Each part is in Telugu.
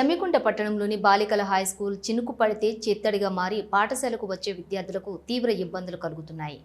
జమ్మికుంట పట్టణంలోని బాలికల హై స్కూల్ చినుకు పడితే చిత్తడిగా మారి పాఠశాలకు వచ్చే విద్యార్థులకు తీవ్ర ఇబ్బందులు కలుగుతున్నాయి.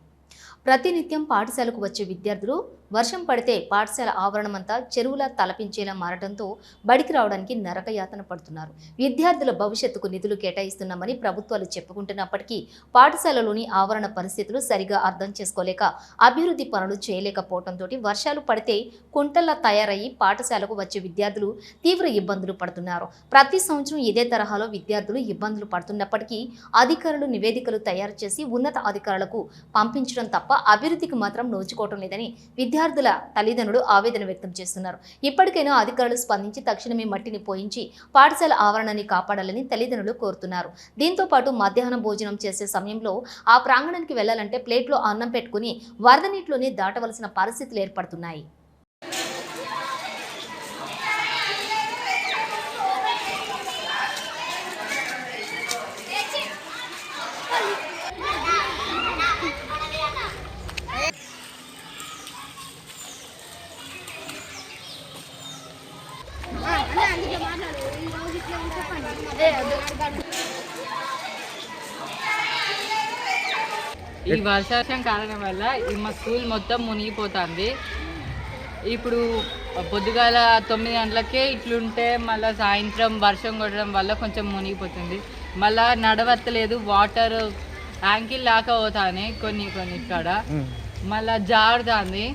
ప్రతినిత్యం పాఠశాలకు వచ్చే విద్యార్థులు వర్షం పడితే పాఠశాల ఆవరణమంతా చెరువులా తలపించేలా మారడంతో బడికి రావడానికి నరకయాతన పడుతున్నారు. విద్యార్థుల భవిష్యత్తుకు నిధులు కేటాయిస్తున్నామని ప్రభుత్వాలు చెప్పుకుంటున్నప్పటికీ పాఠశాలలోని ఆవరణ పరిస్థితులు సరిగా అర్థం చేసుకోలేక అభివృద్ధి పనులు చేయలేకపోవడంతో వర్షాలు పడితే కుంటల్లా తయారయ్యి పాఠశాలకు వచ్చే విద్యార్థులు తీవ్ర ఇబ్బందులు పడుతున్నారు. ప్రతి సంవత్సరం ఇదే తరహాలో విద్యార్థులు ఇబ్బందులు పడుతున్నప్పటికీ అధికారులు నివేదికలు తయారు చేసి ఉన్నత అధికారులకు పంపించడం తప్ప అభివృద్ధికి మాత్రం నోచుకోవటం లేదని విద్యార్థుల తల్లిదండ్రులు ఆవేదన వ్యక్తం చేస్తున్నారు. ఇప్పటికైనా అధికారులు స్పందించి తక్షణమే మట్టిని పోయించి పాఠశాల ఆవరణాన్ని కాపాడాలని తల్లిదండ్రులు కోరుతున్నారు. దీంతో పాటు మధ్యాహ్నం భోజనం చేసే సమయంలో ఆ ప్రాంగణానికి వెళ్ళాలంటే ప్లేట్లో అన్నం పెట్టుకుని వరద నీటిలోనే దాటవలసిన పరిస్థితులు ఏర్పడుతున్నాయి. ఈ వర్షాశం కారణం వల్ల ఈ మా స్కూల్ మొత్తం మునిగిపోతుంది. ఇప్పుడు పొద్దుగాల తొమ్మిది గంటలకే ఇట్లుంటే మళ్ళీ సాయంత్రం వర్షం కొట్టడం వల్ల కొంచెం మునిగిపోతుంది. మళ్ళా నడవత్తలేదు వాటర్ యాంకిల్ లాగా పోతానే కొన్ని కొన్ని ఇక్కడ మళ్ళా జారుతుంది.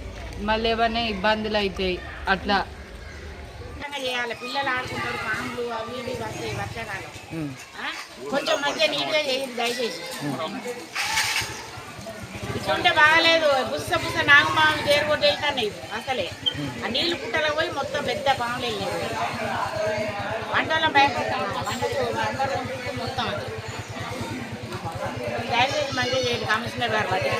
మళ్ళీ ఏమైనా ఇబ్బందులు అవుతాయి అట్లా చేయాలి. పిల్లలు ఆడుకుంటారు పాములు అవి ఇవి వస్తాయి వర్షాకాలం? కొంచెం మంచిగా నీట్గా చేయండి దయచేసి. ఇట్లుంటే బాగాలేదు. పుస్త పుస్త నాగపాములు దేరు కొట్టి వెళ్తున్నాయి అసలే. ఆ నీళ్ళు పుట్టలకు పోయి మొత్తం పెద్ద పాములు వెళ్ళినాయి. వంటలో భయపడతాం వంటలు వంటలు చుట్టూ మొత్తం దయచేసి మంచిగా చేయండి కమిషనర్ గారు ఉంటుంది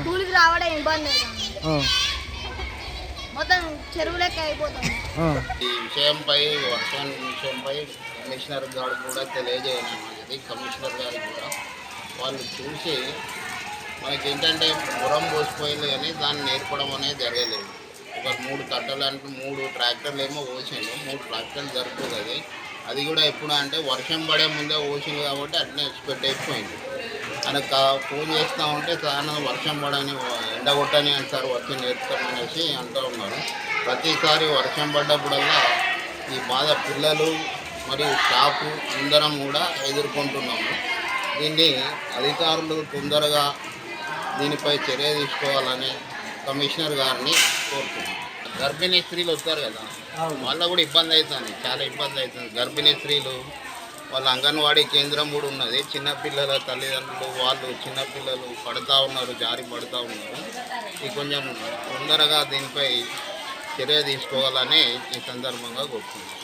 స్కూల్కి రావడం ఇబ్బంది మొత్తం చెరువు లెక్క అయిపోతుంది. ఈ విషయంపై వర్షం విషయంపై కమిషనర్ గారు కూడా తెలియజేయడం అనేది కమిషనర్ గారికి కూడా వాళ్ళు చూసి మనకి ఏంటంటే పురం పోసిపోయింది కానీ దాన్ని నేర్పడం అనేది జరగలేదు. ఒక మూడు కట్టలు అంటే మూడు ట్రాక్టర్లు ఏమో పోసిండు మూడు ట్రాక్టర్లు జరుగుతుంది అది. అది కూడా ఎప్పుడు అంటే వర్షం పడే ముందే పోసింది కాబట్టి అట్నే ఎక్స్పెక్ట్ అయిపోయింది. ఆయనకు ఫోన్ చేస్తా ఉంటే చాలా వర్షం పడని ఎండ కొట్టని అంటారు వచ్చి నేర్పుతామనేసి అంటూ ఉన్నారు. ప్రతిసారి వర్షం పడ్డప్పుడల్లా ఈ బాధ పిల్లలు మరియు స్టాఫ్ అందరం కూడా ఎదుర్కొంటున్నాము. దీన్ని అధికారులు తొందరగా దీనిపై చర్య తీసుకోవాలని కమిషనర్ గారిని కోరుతున్నాం. గర్భిణీ స్త్రీలు వస్తారు కదా వాళ్ళ కూడా ఇబ్బంది అవుతుంది చాలా ఇబ్బంది అవుతుంది. గర్భిణీ స్త్రీలు వాళ్ళ అంగన్వాడీ కేంద్రం కూడా ఉన్నది. చిన్నపిల్లల తల్లిదండ్రులు వాళ్ళు చిన్నపిల్లలు పడుతూ ఉన్నారు జారి పడుతూ ఉన్నారు. ఇది కొంచెం తొందరగా దీనిపై చర్య తీసుకోవాలని ఈ సందర్భంగా కోరుతున్నాను